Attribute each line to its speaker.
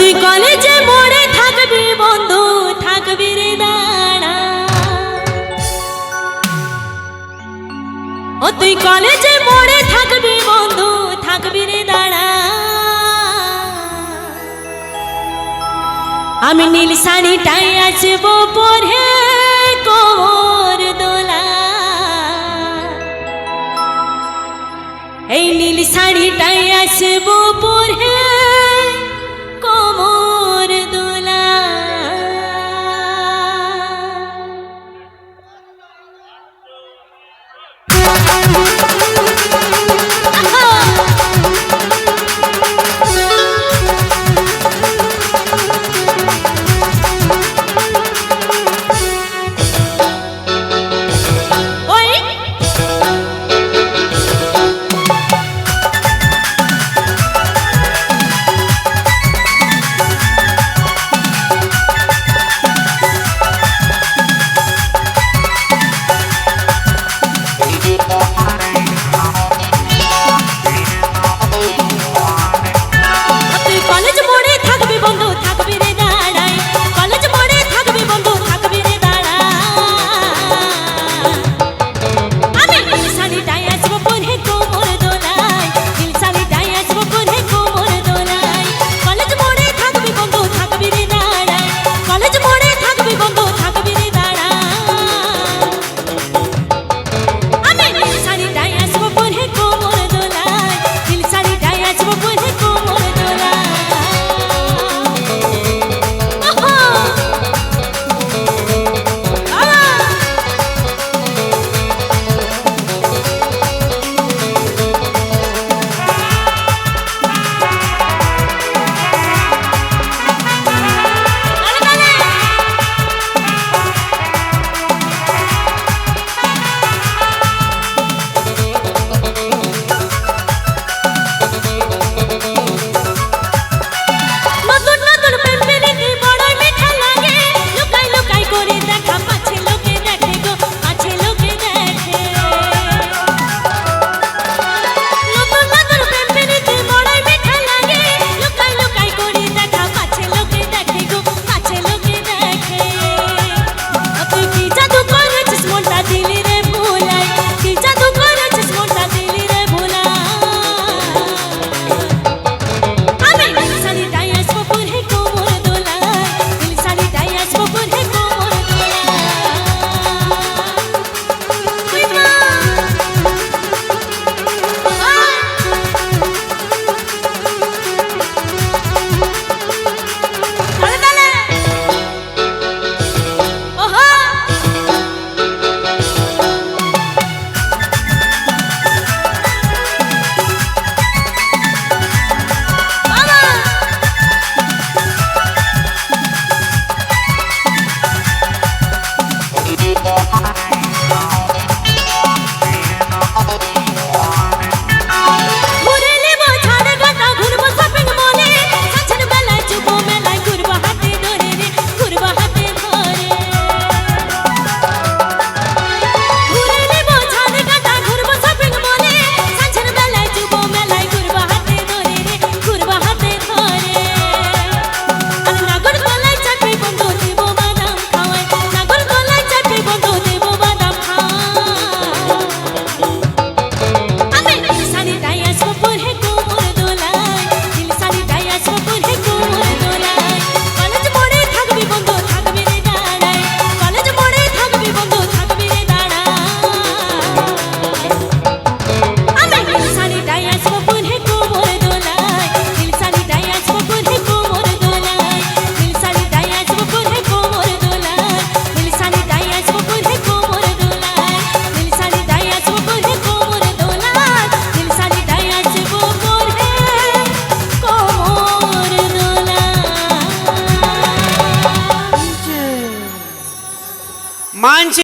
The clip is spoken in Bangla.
Speaker 1: তুই কলেজে মোড়ে থাকবি বন্ধু, থাকবি রে দাঁড়া। ও তুই কলেজে মোড়ে থাকবি বন্ধু, থাকবি রে দাঁড়া। আমি নীল শাড়িটাই আসব পরে। Thank you.